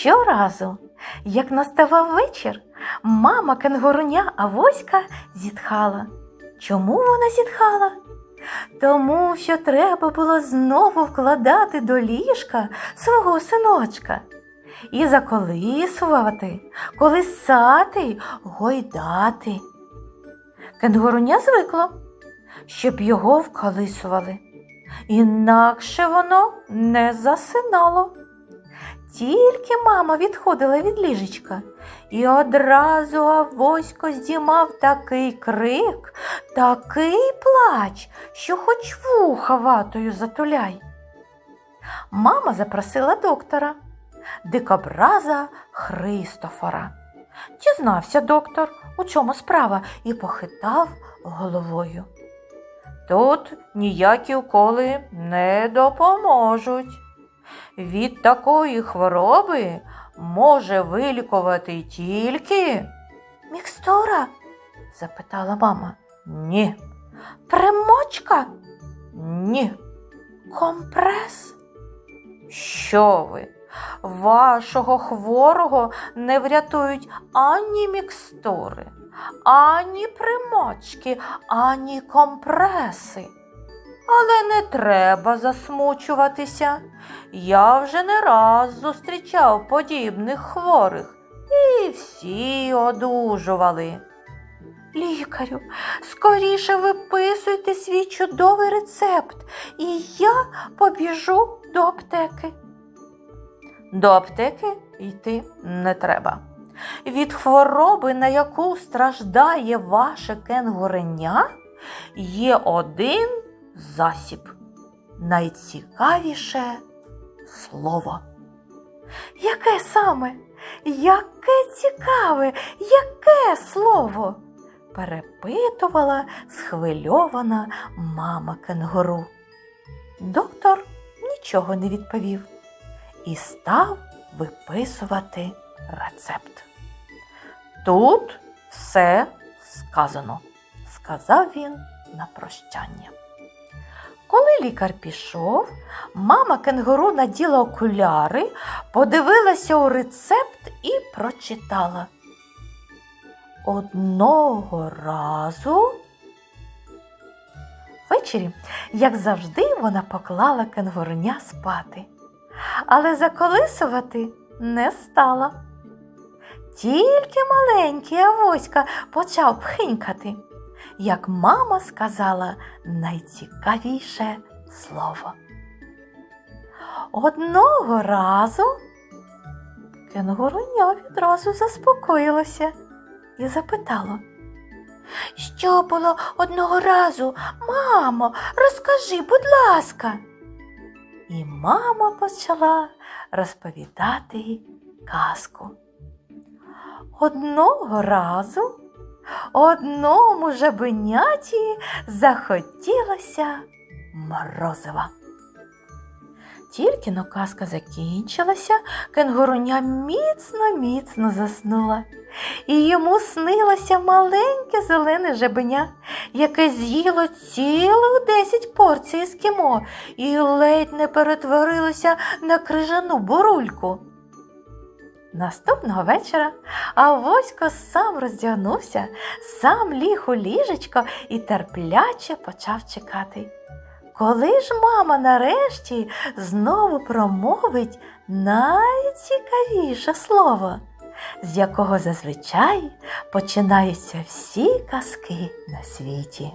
Щоразу, як наставав вечір, мама кенгуруня Авоська зітхала. Чому вона зітхала? Тому що треба було знову вкладати до ліжка свого синочка і заколисувати, колисати, гойдати. Кенгуруня звикло, щоб його вколисували, інакше воно не засинало. Тільки мама відходила від ліжечка, і одразу Авосько здіймав такий крик, такий плач, що хоч вуха ватою затуляй. Мама запросила доктора, дикобраза Христофора. Дізнався доктор, у чому справа, і похитав головою. Тут ніякі уколи не допоможуть. Від такої хвороби може вилікувати тільки. Мікстура? запитала мама. Ні. Примочка? Ні. Компрес? Що ви? Вашого хворого не врятують ані мікстури, ані примочки, ані компреси. Але не треба засмучуватися. Я вже не раз зустрічав подібних хворих і всі одужували. Лікарю, скоріше виписуйте свій чудовий рецепт, і я побіжу до аптеки. До аптеки йти не треба. Від хвороби, на яку страждає ваше кенгуреня, є один засіб. Найцікавіше слово. Яке саме? Яке цікаве, яке слово? перепитувала схвильована мама кенгуру. Доктор нічого не відповів і став виписувати рецепт. Тут все сказано, сказав він на прощання. Коли лікар пішов, мама кенгуру наділа окуляри, подивилася у рецепт і прочитала. Одного разу. Ввечері, як завжди, вона поклала кенгуруня спати, але заколисувати не стала. Тільки маленький Авоська почав пхинькати як мама сказала найцікавіше слово. Одного разу кенгуруня відразу заспокоїлося і запитало. Що було одного разу? Мамо, розкажи, будь ласка. І мама почала розповідати казку. Одного разу одному жабеняті захотілося морозива. Тільки но казка закінчилася, кенгуруня міцно міцно заснула, і йому снилося маленьке зелене жабеня, яке з'їло цілих десять порцій ескімо і ледь не перетворилося на крижану бурульку. Наступного вечора Авосько сам роздягнувся, сам ліг у ліжечко і терпляче почав чекати. Коли ж мама нарешті знову промовить найцікавіше слово, з якого зазвичай починаються всі казки на світі.